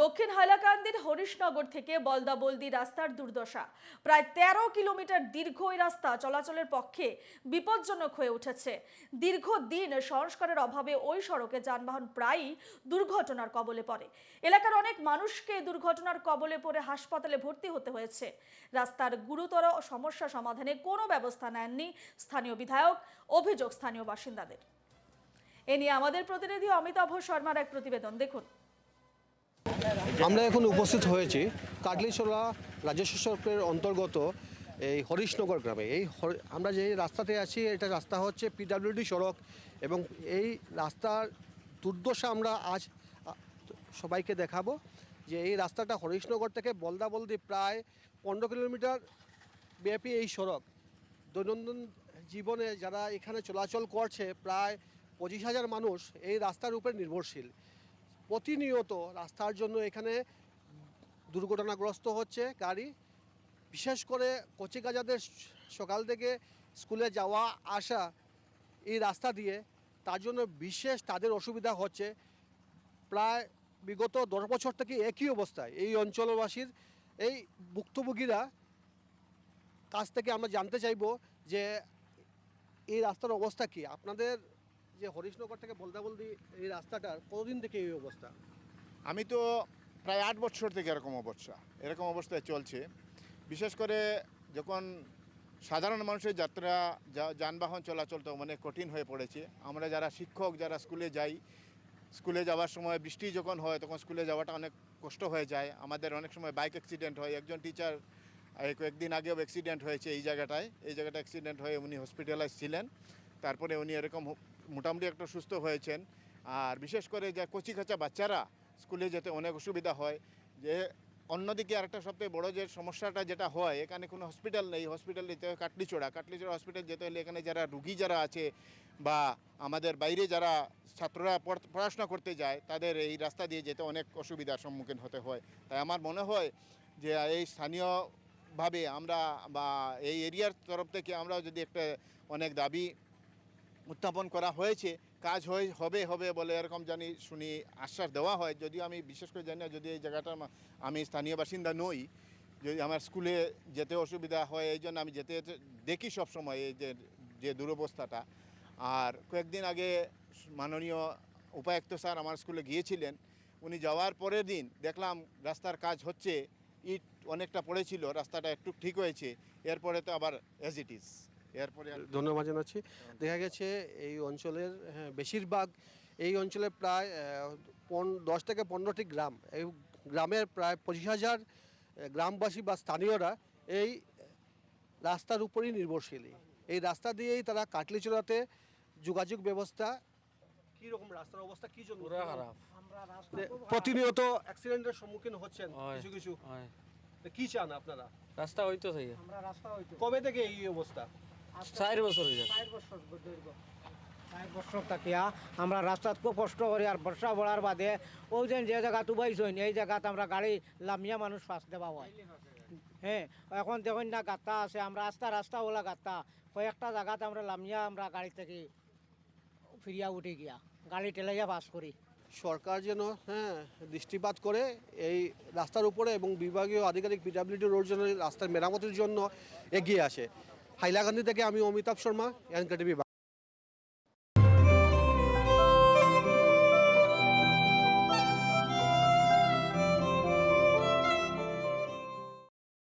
দক্ষিণ হাইলাকান্দির হরিশনগর থেকে বলদাবলদি রাস্তার দুর্দশা। প্রায় তেরো কিলোমিটার দীর্ঘ এই রাস্তা চলাচলের পক্ষে বিপজ্জনক হয়ে উঠেছে। দীর্ঘদিন সংস্কারের অভাবে ওই সড়কে যানবাহন প্রায়ই দুর্ঘটনার কবলে পড়ে। এলাকার অনেক মানুষকে দুর্ঘটনার কবলে পড়ে হাসপাতালে ভর্তি হতে হয়েছে। রাস্তার গুরুতর সমস্যা সমাধানে কোনো ব্যবস্থা নেননি স্থানীয় বিধায়ক, অভিযোগ স্থানীয় বাসিন্দাদের। এ নিয়ে আমাদের প্রতিনিধি অমিতাভ শর্মার এক প্রতিবেদন। দেখুন। আমরা এখন উপস্থিত হয়েছি কাটলিছড়া রাজস্ব সড়কের অন্তর্গত এই হরিশনগর গ্রামে। এই আমরা যে রাস্তাতে আছি, এটা রাস্তা হচ্ছে পিডাব্লিউডি সড়ক এবং এই রাস্তার দুর্দশা আমরা আজ সবাইকে দেখাবো যে এই রাস্তাটা হরিশনগর থেকে বলদাবলদি প্রায় পনেরো কিলোমিটার ব্যাপী এই সড়ক। দৈনন্দিন জীবনে যারা এখানে চলাচল করছে, প্রায় পঁচিশ হাজার মানুষ এই রাস্তার উপরে নির্ভরশীল। প্রতিনিয়ত রাস্তার জন্য এখানে দুর্ঘটনাগ্রস্ত হচ্ছে গাড়ি। বিশেষ করে কচিকাজাদের সকাল থেকে স্কুলে যাওয়া, আসা এই রাস্তা দিয়ে তার জন্য বিশেষ তাদের অসুবিধা হচ্ছে। প্রায় বিগত দশ বছর থেকে একই অবস্থায় এই অঞ্চলবাসীর, এই ভুক্তভোগীরা কাছ থেকে আমরা জানতে চাইব যে এই রাস্তার অবস্থা কি? আপনাদের যে হরিশনগর থেকে বলদাবলদি এই রাস্তাটার কতদিন থেকে এই অবস্থা? আমি তো প্রায় আট বছর থেকে এরকম অবস্থা, এরকম অবস্থায় চলছে। বিশেষ করে যখন সাধারণ মানুষের যাত্রা যানবাহন চলাচল তো অনেক কঠিন হয়ে পড়েছে। আমরা যারা শিক্ষক, যারা স্কুলে যাই, স্কুলে যাওয়ার সময় বৃষ্টি যখন হয়, তখন স্কুলে যাওয়াটা অনেক কষ্ট হয়ে যায়। আমাদের অনেক সময় বাইক অ্যাক্সিডেন্ট হয়। একজন টিচার কয়েকদিন আগেও অ্যাক্সিডেন্ট হয়েছে এই জায়গাটায়। এই জায়গাটা অ্যাক্সিডেন্ট হয়ে উনি হসপিটালাইজ ছিলেন। তারপরে উনি এরকম মোটামুটি একটু সুস্থ হয়েছেন। আর বিশেষ করে যে কচি কাঁচা বাচ্চারা স্কুলে যেতে অনেক অসুবিধা হয়। যে অন্যদিকে আরেকটা সবথেকে বড় যে সমস্যাটা যেটা হয়, এখানে কোনো হসপিটাল নেই। হসপিটাল যেতে হয় কাটলিচোড়া। কাটলিচোড়া হসপিটাল যেতে হলে এখানে যারা রুগী যারা আছে বা আমাদের বাইরে যারা ছাত্ররা পড়- পড়াশোনা করতে যায়, তাদের এই রাস্তা দিয়ে যেতে অনেক অসুবিধার সম্মুখীন হতে হয়। তাই আমার মনে হয় যে এই স্থানীয়ভাবে আমরা বা এই এরিয়ার তরফ থেকে আমরাও যদি একটা অনেক দাবি উত্থাপন করা হয়েছে, কাজ হয়ে, হবে হবে বলে এরকম জানি শুনি আশ্বাস দেওয়া হয়। যদিও আমি বিশেষ করে জানি না, যদি এই জায়গাটা আমি স্থানীয় বাসিন্দা নই, যদি আমার স্কুলে যেতে অসুবিধা হয়, এই জন্য আমি যেতে যেতে দেখি সব সময় এই যে যে দুরবস্থাটা। আর কয়েকদিন আগে মাননীয় উপায়ুক্ত স্যার আমার স্কুলে গিয়েছিলেন। উনি যাওয়ার পরের দিন দেখলাম রাস্তার কাজ হচ্ছে, ইট অনেকটা পড়েছিল, রাস্তাটা একটু ঠিক হয়েছে, এরপরে তো আবার অ্যাজ ইট ইজ এরপরে ধন্যবাদ জানাচ্ছি। দেখা গেছে এই অঞ্চলের হ্যাঁ, বেশিরভাগ এই অঞ্চলে প্রায় পন- দশ থেকে পনেরোটি গ্রাম এই গ্রামের প্রায় পঁচিশ হাজার গ্রামবাসী বা স্থানীয়রা এই রাস্তার উপরই নির্ভরশীল। এই রাস্তা দিয়েই তারা কাটলিচড়াতে যোগাযোগ ব্যবস্থা কীরকম রাস্তার অবস্থা কী জন্য? খারাপ। প্রতিনিয়ত অ্যাক্সিডেন্টের সম্মুখীন হচ্ছেন কিছু কিছু। তো কি চান আপনারা? রাস্তা হইতো রাস্তা হইতো। কবে থেকে এই অবস্থা? চার বছর হয়ে বছর বছর। থাকিয়া আমরা রাস্তাত খুব কষ্ট করি আর বর্ষা বড়ার বাদে ওই যে যে জায়গা তুবাইছইন এই জায়গাতে আমরা গাড়ি লামিয়া মানুষ ফাঁস দেওয়া হয়। হ্যাঁ এখন দেখুন না গাত্তা আছে আমরা রাস্তা রাস্তা ওলা গাত্তা। কয়েকটা জায়গাতে আমরা লামিয়া আমরা গাড়ি থেকে ফিরিয়া উঠে গিয়া গাড়ি টেলাইয়া পাস করি। সরকার যেন হ্যাঁ দৃষ্টিপাত করে এই রাস্তার উপরে এবং বিভাগীয় আধিকারিক পিডাব্লিউডি রোড যেন রাস্তার মেরামতের জন্য এগিয়ে আসে। হাইলাকান্দি থেকে আমি অমিতাভ শর্মা এনকেটিভি